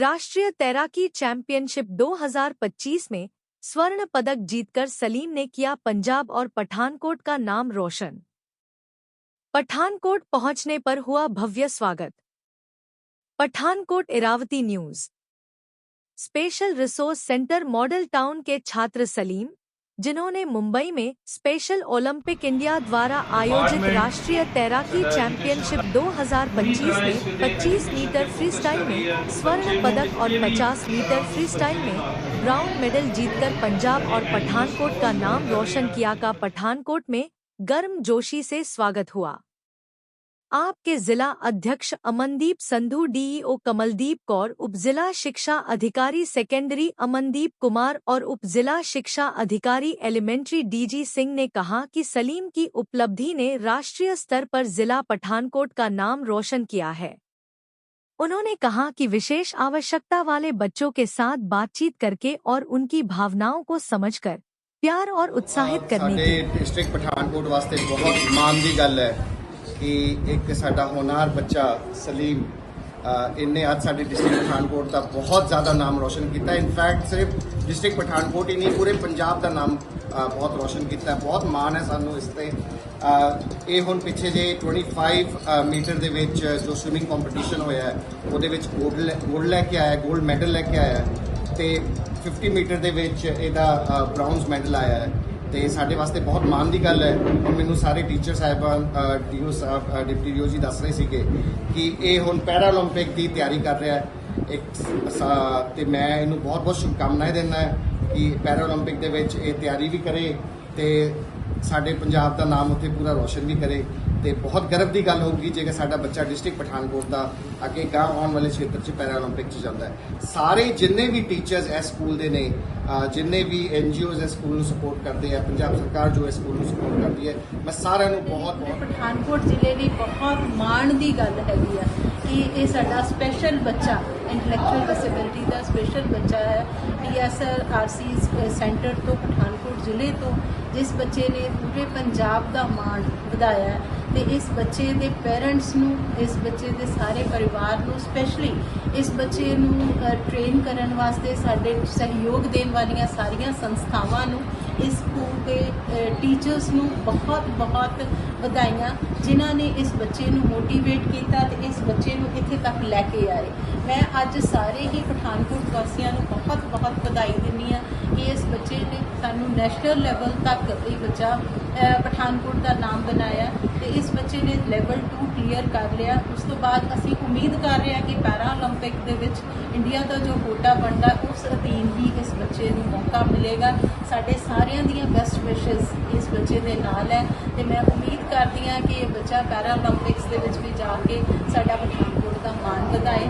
राष्ट्रीय तैराकी चैंपियनशिप 2025 में स्वर्ण पदक जीतकर सलीम ने किया पंजाब और पठानकोट का नाम रोशन। पठानकोट पहुँचने पर हुआ भव्य स्वागत। Pathankot Iravati news. Special resource centre model town के छात्र सलीम जिन्होंने मुंबई में स्पेशल ओलंपिक इंडिया द्वारा आयोजित राष्ट्रीय तैराकी चैंपियनशिप 2025 में 25 मीटर फ्रीस्टाइल में स्वर्ण पदक और 50 मीटर फ्रीस्टाइल में ब्राउन मेडल जीतकर पंजाब और पठानकोट का नाम रोशन किया का पठानकोट में गर्म जोशी से स्वागत हुआ। आपके जिला अध्यक्ष अमनदीप संधु डीईओ कमलदीप कौर उप जिला शिक्षा अधिकारी सेकेंडरी अमनदीप कुमार और उप जिला शिक्षा अधिकारी एलिमेंट्री डीजी सिंह ने कहा कि सलीम की उपलब्धि ने राष्ट्रीय स्तर पर जिला पठानकोट का नाम रोशन किया है। उन्होंने कहा कि विशेष आवश्यकता वाले बच्चों के साथ बातचीत करके और उनकी भावनाओं को समझकर प्यार और उत्साहित हाँ, करने डिस्ट्रिक्ट पठानकोट वास्ते बहुत मान की गल है। ਕਿ ਇੱਕ ਸਾਡਾ ਹੋਣਹਾਰ ਬੱਚਾ ਸਲੀਮ ਇਹਨੇ ਅੱਜ ਸਾਡੇ ਡਿਸਟ੍ਰਿਕਟ ਪਠਾਨਕੋਟ ਦਾ ਬਹੁਤ ਜ਼ਿਆਦਾ ਨਾਮ ਰੋਸ਼ਨ ਕੀਤਾ। ਇਨਫੈਕਟ ਸਿਰਫ ਡਿਸਟ੍ਰਿਕਟ ਪਠਾਨਕੋਟ ਹੀ ਨਹੀਂ ਪੂਰੇ ਪੰਜਾਬ ਦਾ ਨਾਮ ਬਹੁਤ ਰੋਸ਼ਨ ਕੀਤਾ। ਬਹੁਤ ਮਾਣ ਹੈ ਸਾਨੂੰ ਇਸ ਤੇ। ਇਹ ਹੁਣ ਪਿੱਛੇ ਜੇ 25 ਅ, ਮੀਟਰ ਦੇ ਵਿੱਚ ਜੋ ਸਵਿਮਿੰਗ ਕੰਪੀਟੀਸ਼ਨ ਹੋਇਆ ਹੈ ਉਹਦੇ ਵਿੱਚ ਗੋਲਡ ਗੋਲਡ ਲੈ ਕੇ ਆਇਆ ਗੋਲਡ ਮੈਡਲ ਲੈ ਕੇ ਆਇਆ ਹੈ। ਤੇ 50 ਮੀਟਰ ਦੇ ਵਿੱਚ ਇਹਦਾ ਬ੍ਰਾਊਨਜ਼ ਮੈਡਲ ਆਇਆ ਹੈ। ਤੇ ਸਾਡੇ ਵਾਸਤੇ ਬਹੁਤ ਮਾਣ ਦੀ ਗੱਲ ਹੈ ਹੁਣ ਮੈਨੂੰ ਸਾਰੇ ਟੀਚਰ ਸਾਹਿਬਾਨ deo Sahib a, deputy DO ਜੀ ਦੱਸ ਰਹੇ ਸੀਗੇ ਕਿ ਇਹ ਹੁਣ ਪੈਰਾ 올림픽 ਦੀ ਤਿਆਰੀ ਕਰ ਰਿਹਾ ਹੈ ਇੱਕ ਸਾ- ਤੇ ਮੈਂ ਇਹਨੂੰ ਬਹੁਤ ਬਹੁਤ ਸ਼ੁਭਕਾਮਨਾਵਾਂ ਦਿੰਦਾ ਹੈ ਕਿ ਪੈਰਾ 올림픽 ਦੇ ਵਿੱਚ ਇਹ ਤਿਆਰੀ ਵੀ ਕਰੇ ਤੇ ਸਾਡੇ ਪੰਜਾਬ ਦਾ ਨਾਮ ਉੱਥੇ ਪੂਰਾ ਰੋਸ਼ਨ ਵੀ ਕਰੇ ਤੇ ਬਹੁਤ ਗਰਵ ਦੀ ਗੱਲ ਹੋਊਗੀ ਜੇਕਰ ਸਾਡਾ ਬੱਚਾ ਡਿਸਟ੍ਰਿਕਟ ਪਠਾਨਕੋਟ ਦਾ ਅੱਗੇ ਗਾਂ ਆਉਣ ਵਾਲੇ ਖੇਤਰ 'ਚ ਪੈਰਾ 올림픽 'ਚ ਜਾਂਦਾ ਹੈ ਸਾਰੇ ਜਿੰਨੇ ਵੀ ਟੀਚਰਸ ਇਸ ਸਕੂਲ ਦੇ ਨੇ ਅ, ਜਿੰਨੇ ਵੀ ਐਨਜੀਓਜ਼ ਇਸ ਸਕੂਲ ਨੂੰ ਸਪੋਰਟ ਕਰਦੇ ਆ, ਪੰਜਾਬ ਸਰਕਾਰ ਜੋ ਇਸ ਸਕੂਲ ਨੂੰ ਸਪੋਰਟ ਕਰਦੀ ਹੈ, ਮੈਂ ਸਾਰਿਆਂ ਨੂੰ ਬਹੁਤ ਬਹੁਤ ਪਠਾਨਕੋਟ ਜ਼ਿਲ੍ਹੇ ਲਈ ਬਹੁਤ ਮਾਣ ਦੀ ਗੱਲ ਹੈਗੀ ਆ ਕਿ ਇਹ ਸਾਡਾ ਸਪੈਸ਼ਲ ਬੱਚਾ ਇੰਟੈਲੈਕਚੁਅਲ ਡਿਸੇਬਿਲਿਟੀ ਦਾ ਸਪੈਸ਼ਲ ਬੱਚਾ ਹੈ। ਡੀਐਸਆਰ ਆਰਸੀ ਸੈਂਟਰ ਤੋਂ, ਪਠਾਨਕੋਟ ਜ਼ਿਲ੍ਹੇ ਤੋਂ, ਜਿਸ ਬੱਚੇ ਨੇ ਪੂਰੇ ਪੰਜਾਬ ਦਾ ਮਾਣ ਵਧਾਇਆ ਹੈ। ਤੇ ਇਸ ਬੱਚੇ ਦੇ ਪੇਰੈਂਟਸ ਨੂੰ, ਇਸ ਬੱਚੇ ਦੇ ਸਾਰੇ ਪਰਿਵਾਰ ਨੂੰ ਸਪੈਸ਼ਲੀ ਇਸ ਬੱਚੇ ਨੂੰ ਟ੍ਰੇਨ ਕਰਨ ਵਾਸਤੇ ਸਾਡੇ ਸਹਿਯੋਗ ਦੇਣ ਵਾਲੀਆਂ ਸਾਰੀਆਂ ਸੰਸਥਾਵਾਂ ਨੂੰ, ਇਸ ਸਕੂਲ ਦੇ ਟੀਚਰਸ ਨੂੰ ਬਹੁਤ ਬਹੁਤ ਵਧਾਈਆਂ, ਜਿਨ੍ਹਾਂ ਨੇ ਇਸ ਬੱਚੇ ਨੂੰ ਮੋਟੀਵੇਟ ਕੀਤਾ ਤੇ ਇਸ ਬੱਚੇ ਨੂੰ ਇੱਥੇ ਤੱਕ ਲੈ ਕੇ ਆਏ। ਮੈਂ ਅੱਜ ਸਾਰੇ ਹੀ ਪਠਾਨਕੋਟ ਵਾਸੀਆਂ ਨੂੰ ਬਹੁਤ ਬਹੁਤ ਵਧਾਈ ਦਿੰਦੀ ਹਾਂ ਕਿ ਇਸ ਬੱਚੇ ਨੇ ਸਾਨੂੰ ਨੈਸ਼ਨਲ ਲੈਵਲ ਤੱਕ ਇਹ ਬੱਚਾ ਪਠਾਨਕੋਟ ਦਾ ਨਾਮ ਬਣਾਇਆ ਤੇ ਇਸ ਬੱਚੇ ਨੇ ਲੈਵਲ 2 ਕਲੀਅਰ ਕਰ ਲਿਆ। ਉਸ ਤੋਂ ਬਾਅਦ ਅਸੀਂ ਉਮੀਦ ਕਰ ਰਹੇ ਹਾਂ ਕਿ ਪੈਰਾ 올림픽 ਦੇ ਵਿੱਚ ਇੰਡੀਆ ਦਾ ਜੋ ਕੋਟਾ ਬਣਦਾ, ਉਸ ਅਧੀਨ ਹੀ ਇਸ ਬੱਚੇ ਨੂੰ ਮੌਕਾ ਮਿਲੇਗਾ। ਸਾਡੇ ਸਾਰਿਆਂ ਦੀਆਂ ਬੈਸਟ ਵਿਸ਼ੇਸ ਇਸ ਬੱਚੇ ਦੇ ਨਾਲ ਹੈ। ਤੇ ਮੈਂ ਉਮੀਦ ਕਰਦੀ ਹਾਂ ਕਿ ਇਹ ਬੱਚਾ ਪੈਰਾ 올림픽ਸ ਦੇ ਵਿੱਚ ਵੀ ਜਾ ਕੇ ਸਾਡਾ ਪਠਾਨਕੋਟ ਦਾ ਮਾਣ ਵਧਾਏ।